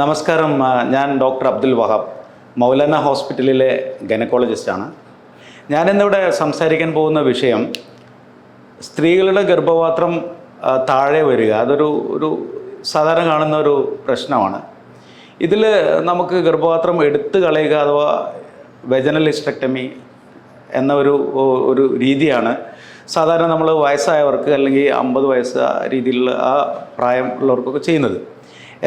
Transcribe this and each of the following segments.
നമസ്കാരം. ഞാൻ ഡോക്ടർ അബ്ദുൽ വഹാബ് മൗലാന ഹോസ്പിറ്റലിലെ ഗൈനക്കോളജിസ്റ്റാണ്. ഞാനിന്നിവിടെ സംസാരിക്കാൻ പോകുന്ന വിഷയം സ്ത്രീകളുടെ ഗർഭപാത്രം താഴെ വരിക. അതൊരു ഒരു സാധാരണ കാണുന്ന ഒരു പ്രശ്നമാണ്. ഇതിൽ നമുക്ക് ഗർഭപാത്രം എടുത്തു കളയുക അഥവാ വെജനൽ ഇസ്റ്റക്ടമി എന്ന ഒരു ഒരു രീതിയാണ്. സാധാരണ നമ്മൾ വയസ്സായവർക്ക് അല്ലെങ്കിൽ അമ്പത് വയസ്സ് രീതിയിലുള്ള ആ പ്രായം ഉള്ളവർക്കൊക്കെ ചെയ്യുന്നത്.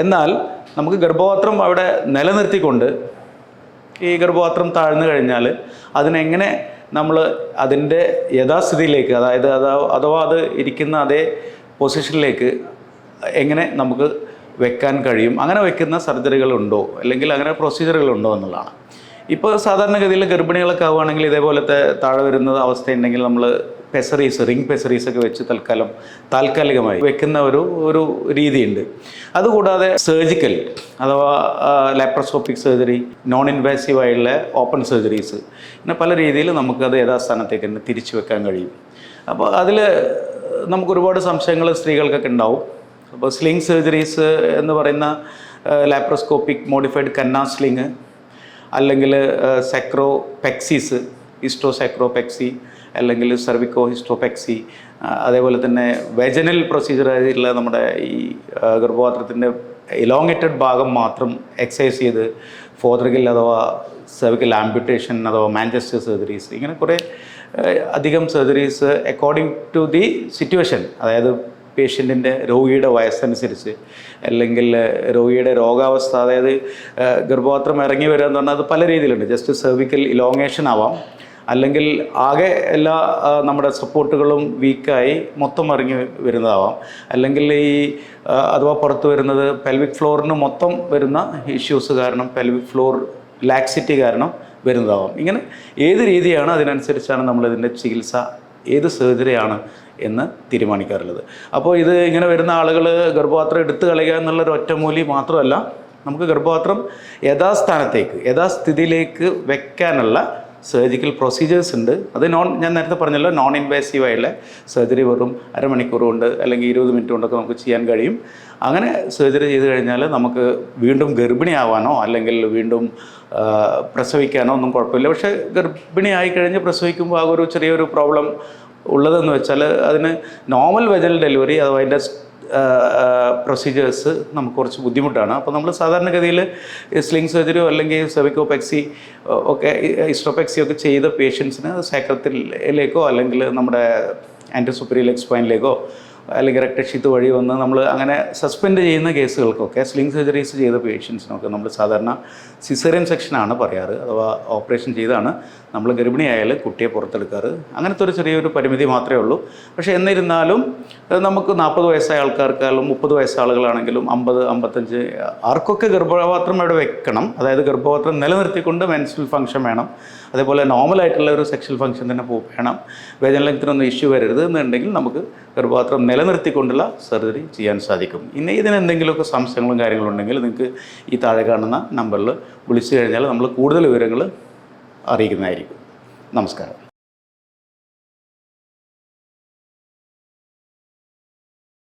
എന്നാൽ നമുക്ക് ഗർഭപാത്രം അവിടെ നിലനിർത്തിക്കൊണ്ട് ഈ ഗർഭപാത്രം താഴ്ന്നു കഴിഞ്ഞാൽ അതിനെങ്ങനെ നമ്മൾ അതിന്റെ യഥാസ്ഥിതിയിലേക്ക് അതായത് അതാ അഥവാ അത് ഇരിക്കുന്ന അതേ പൊസിഷനിലേക്ക് എങ്ങനെ നമുക്ക് വെക്കാൻ കഴിയും? അങ്ങനെ വെക്കുന്ന സർജറികളുണ്ടോ അല്ലെങ്കിൽ അങ്ങനെ പ്രൊസീജിയറുകളുണ്ടോ എന്നുള്ളതാണ്. ഇപ്പോൾ സാധാരണഗതിയിൽ ഗർഭിണികളൊക്കെ ആവുകയാണെങ്കിൽ ഇതേപോലത്തെ താഴെ വരുന്ന അവസ്ഥയുണ്ടെങ്കിൽ നമ്മൾ പെസറീസ് റിംഗ് പെസറീസ് ഒക്കെ വെച്ച് തൽക്കാലം താൽക്കാലികമായി വെക്കുന്ന ഒരു ഒരു രീതിയുണ്ട്. അതുകൂടാതെ സർജിക്കൽ അഥവാ ലാപ്രോസ്കോപ്പിക് സർജറി നോൺ ഇൻവേസീവ് ആയുള്ള ഓപ്പൺ സർജറീസ് പിന്നെ പല രീതിയിൽ നമുക്കത് യഥാസ്ഥാനത്തേക്ക് തന്നെ തിരിച്ചു വെക്കാൻ കഴിയും. അപ്പോൾ അതിൽ നമുക്ക് ഒരുപാട് സംശയങ്ങൾ സ്ത്രീകൾക്കൊക്കെ ഉണ്ടാവും. അപ്പോൾ സ്ലിംഗ് സർജറീസ് എന്ന് പറയുന്ന ലാപ്രോസ്കോപ്പിക് മോഡിഫൈഡ് കന്നാ സ്ലിങ് അല്ലെങ്കിൽ സെക്രോ പെക്സീസ് ഇസ്റ്റോ സെക്രോ പെക്സി അല്ലെങ്കിൽ സെർവിക്കോ ഹിസ്റ്റോപെക്സി അതേപോലെ തന്നെ വെജനൽ പ്രൊസീജിയർ ആയിട്ടുള്ള നമ്മുടെ ഈ ഗർഭപാത്രത്തിന്റെ ഇലോങ്ങേറ്റഡ് ഭാഗം മാത്രം എക്സസൈസ് ചെയ്ത് ഫോദ്രഗിൽ അഥവാ സെർവിക്കൽ ആംബ്യൂട്ടേഷൻ അഥവാ മാഞ്ചസ്റ്റർ സർജറീസ് ഇങ്ങനെ കുറേ അധികം surgeries according to the situation അതായത് പേഷ്യന്റിന്റെ രോഗിയുടെ വയസ്സനുസരിച്ച് അല്ലെങ്കിൽ രോഗിയുടെ രോഗാവസ്ഥ അതായത് ഗർഭപാത്രം ഇറങ്ങി വരിക എന്ന് പറഞ്ഞാൽ അത് പല രീതിയിലുണ്ട്. ജസ്റ്റ് സെർവിക്കൽ ഇലോങ്ങേഷൻ ആവാം. അല്ലെങ്കിൽ ആകെ എല്ലാ നമ്മുടെ സപ്പോർട്ടുകളും വീക്കായി മൊത്തം ഇറങ്ങി വരുന്നതാവാം. അല്ലെങ്കിൽ ഈ അഥവാ പുറത്ത് വരുന്നത് പെൽവിക് ഫ്ലോറിന് മൊത്തം വരുന്ന ഇഷ്യൂസ് കാരണം പെൽവിക് ഫ്ലോർ ലാക്സിറ്റി കാരണം വരുന്നതാവാം. ഇങ്ങനെ ഏത് രീതിയാണ് അതിനനുസരിച്ചാണ് നമ്മളിതിന്റെ ചികിത്സ ഏത് സർജറിയാണ് എന്ന് തീരുമാനിക്കാറുള്ളത്. അപ്പോൾ ഇത് ഇങ്ങനെ വരുന്ന ആളുകൾ ഗർഭപാത്രം എടുത്തു കളയുക എന്നുള്ളൊരു ഒറ്റമൂലി മാത്രമല്ല നമുക്ക് ഗർഭപാത്രം യഥാസ്ഥാനത്തേക്ക് യഥാസ്ഥിതിയിലേക്ക് വെക്കാനുള്ള സർജിക്കൽ പ്രൊസീജിയേഴ്സ് ഉണ്ട്. അത് നോൺ ഞാൻ നേരത്തെ പറഞ്ഞല്ലോ നോൺ ഇൻവേസീവ് ആയുള്ള സർജറി വെറും അരമണിക്കൂർ കൊണ്ട് അല്ലെങ്കിൽ ഇരുപത് മിനിറ്റ് കൊണ്ടൊക്കെ നമുക്ക് ചെയ്യാൻ കഴിയും. അങ്ങനെ സർജറി ചെയ്ത് കഴിഞ്ഞാൽ നമുക്ക് വീണ്ടും ഗർഭിണിയാവാനോ അല്ലെങ്കിൽ വീണ്ടും പ്രസവിക്കാനോ ഒന്നും കുഴപ്പമില്ല. പക്ഷേ ഗർഭിണിയായി കഴിഞ്ഞ് പ്രസവിക്കുമ്പോൾ ആ ഒരു ചെറിയൊരു പ്രോബ്ലം ഉള്ളതെന്ന് വെച്ചാൽ അതിന് നോർമൽ വെജൽ ഡെലിവറി അഥവാ അതിന്റെ പ്രൊസീജിയേഴ്സ് നമുക്ക് കുറച്ച് ബുദ്ധിമുട്ടാണ്. അപ്പോൾ നമ്മൾ സാധാരണഗതിയിൽ സ്ലിംഗ് സർജറിയോ അല്ലെങ്കിൽ സെവിക്കോപെക്സി ഒക്കെ ഇസ്ട്രോപെക്സി ഒക്കെ ചെയ്ത പേഷ്യൻസിന് സേക്രത്തിലേക്കോ അല്ലെങ്കിൽ നമ്മുടെ ആന്റിസുപ്പീരിയൽ എക്സ്പൈനിലേക്കോ അല്ലെങ്കിൽ രക്തക്ഷീത്ത് വഴി വന്ന് നമ്മൾ അങ്ങനെ സസ്പെൻഡ് ചെയ്യുന്ന കേസുകൾക്കൊക്കെ സ്ലിംഗ് സർജറീസ് ചെയ്ത പേഷ്യൻസിനൊക്കെ നമ്മൾ സാധാരണ സിസേറിയൻ സെക്ഷനാണ് പറയാറ് അഥവാ ഓപ്പറേഷൻ ചെയ്താണ്. നമ്മൾ ഗർഭിണിയായാൽ കുട്ടിയെ പുറത്തെടുക്കാറ്. അങ്ങനത്തെ ഒരു ചെറിയൊരു പരിമിതി മാത്രമേ ഉള്ളൂ. പക്ഷേ എന്നിരുന്നാലും നമുക്ക് നാൽപ്പത് വയസ്സായ ആൾക്കാർക്കായാലും മുപ്പത് വയസ്സായ ആളുകളാണെങ്കിലും അമ്പത് അമ്പത്തഞ്ച് ആർക്കൊക്കെ ഗർഭപാത്രം അവിടെ വെക്കണം. അതായത് ഗർഭപാത്രം നിലനിർത്തിക്കൊണ്ട് മെൻസ്ട്രൽ ഫംഗ്ഷൻ വേണം. അതേപോലെ നോർമലായിട്ടുള്ള ഒരു സെക്ഷൽ ഫംഗ്ഷൻ തന്നെ വേണം. വേദനലത്തിനൊന്നും ഇഷ്യൂ വരരുത് എന്നുണ്ടെങ്കിൽ നമുക്ക് ഗർഭപാത്രം നിലനിർത്തിക്കൊണ്ടുള്ള സർജറി ചെയ്യാൻ സാധിക്കും. ഇനി ഇതിന് എന്തെങ്കിലുമൊക്കെ സംശയങ്ങളും കാര്യങ്ങളും ഉണ്ടെങ്കിൽ നിങ്ങൾക്ക് ഈ താഴെ കാണുന്ന നമ്പറിൽ വിളിച്ചു കഴിഞ്ഞാൽ നമ്മൾ കൂടുതൽ വിവരങ്ങൾ അറിയിക്കുന്നതായിരിക്കും. നമസ്കാരം.